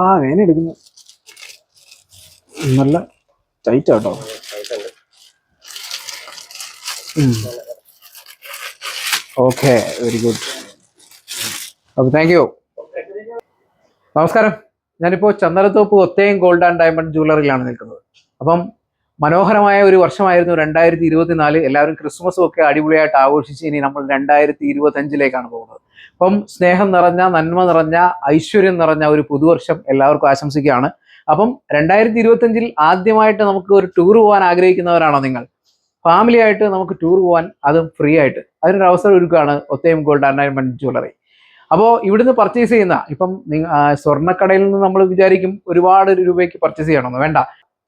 ആ വേന എടുക്കുന്നു. നല്ല ടൈറ്റ് ആട്ടോ ഓക്കെ വെരി ഗുഡ് അപ്പോൾ താങ്ക് യു നമസ്കാരം. ഞാനിപ്പോൾ ചന്ദനത്തോപ്പ് ഒത്തേയും ഗോൾഡ് ആൻഡ് ഡയമണ്ട് ജുവലറിയിലാണ് നിൽക്കുന്നത്. അപ്പം മനോഹരമായ ഒരു വർഷമായിരുന്നു രണ്ടായിരത്തി ഇരുപത്തിനാല് എല്ലാവരും ക്രിസ്മസും ഒക്കെ അടിപൊളിയായിട്ട് ആഘോഷിച്ച് ഇനി നമ്മൾ രണ്ടായിരത്തി ഇരുപത്തഞ്ചിലേക്കാണ് പോകുന്നത്. അപ്പം സ്നേഹം നിറഞ്ഞ നന്മ നിറഞ്ഞ ഐശ്വര്യം നിറഞ്ഞ ഒരു പുതുവർഷം എല്ലാവർക്കും ആശംസിക്കുകയാണ്. അപ്പം രണ്ടായിരത്തി ഇരുപത്തഞ്ചിൽ ആദ്യമായിട്ട് നമുക്ക് ഒരു ടൂർ പോകാൻ ആഗ്രഹിക്കുന്നവരാണോ നിങ്ങൾ? ഫാമിലി ആയിട്ട് നമുക്ക് ടൂർ പോകാൻ അതും ഫ്രീ ആയിട്ട്. അതിനൊരു അവസരം ഒരുക്കുകയാണ് ഒത്തേം ഗോൾഡ് ഡയമണ്ട് ജ്വല്ലറി. അപ്പോൾ ഇവിടുന്ന് പർച്ചേസ് ചെയ്യുന്ന ഇപ്പം സ്വർണക്കടയിൽ നിന്ന് നമ്മൾ വിചാരിക്കും ഒരുപാട് രൂപയ്ക്ക് പർച്ചേസ് ചെയ്യണമെന്ന്. വേണ്ട.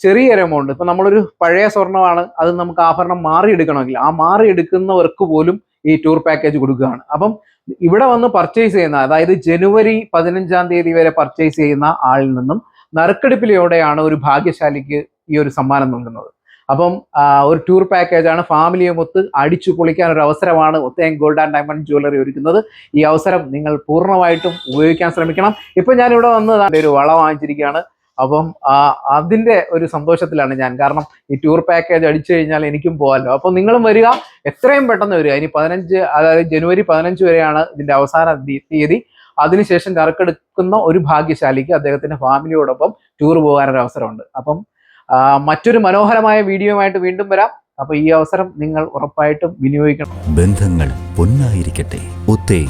ചെറിയൊരു എമൗണ്ട് ഇപ്പം നമ്മളൊരു പഴയ സ്വർണമാണ്. അത് നമുക്ക് ആഭരണം മാറിയെടുക്കണമെങ്കിൽ ആ മാറിയെടുക്കുന്നവർക്ക് പോലും ഈ ടൂർ പാക്കേജ് കൊടുക്കുകയാണ്. അപ്പം ഇവിടെ വന്ന് പർച്ചേസ് ചെയ്യുന്ന അതായത് ജനുവരി പതിനഞ്ചാം തീയതി വരെ പർച്ചേസ് ചെയ്യുന്ന ആളിൽ നിന്നും നറുക്കെടുപ്പിലൂടെയാണ് ഒരു ഭാഗ്യശാലിക്ക് ഈ ഒരു സമ്മാനം നൽകുന്നത്. അപ്പം ഒരു ടൂർ പാക്കേജാണ് ഫാമിലിയും ഒത്ത് അടിച്ചു പൊളിക്കാൻ ഒരു അവസരമാണ് ഒത്തേം ഗോൾഡ് ആൻഡ് ഡയമണ്ട് ജ്വല്ലറി ഒരുക്കുന്നത്. ഈ അവസരം നിങ്ങൾ പൂർണമായിട്ടും ഉപയോഗിക്കാൻ ശ്രമിക്കണം. ഇപ്പം ഞാനിവിടെ വന്ന് ഒരു വള വാങ്ങിച്ചിരിക്കുകയാണ്. അപ്പം അതിന്റെ ഒരു സന്തോഷത്തിലാണ് ഞാൻ. കാരണം ഈ ടൂർ പാക്കേജ് അടിച്ചു കഴിഞ്ഞാൽ എനിക്കും പോകാമല്ലോ അപ്പം നിങ്ങളും വരിക. എത്രയും പെട്ടെന്ന് വരിക. ഇനി പതിനഞ്ച് അതായത് ജനുവരി പതിനഞ്ച് വരെയാണ് ഇതിന്റെ അവസാന തീയതി. അതിനുശേഷം കറക്കെടുക്കുന്ന ഒരു ഭാഗ്യശാലിക്ക് അദ്ദേഹത്തിന്റെ ഫാമിലിയോടൊപ്പം ടൂർ പോകാനൊരു അവസരമുണ്ട്. അപ്പം മറ്റൊരു മനോഹരമായ വീഡിയോയുമായിട്ട് വീണ്ടും വരാം. അപ്പൊ ഈ അവസരം നിങ്ങൾ ഉറപ്പായിട്ടും വിനിയോഗിക്കണം. ബന്ധങ്ങൾ പൊന്നായിരിക്കട്ടെ. ഒത്തേ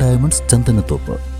ഡയമണ്ട്സ് ചന്ദനത്തോപ്പ്.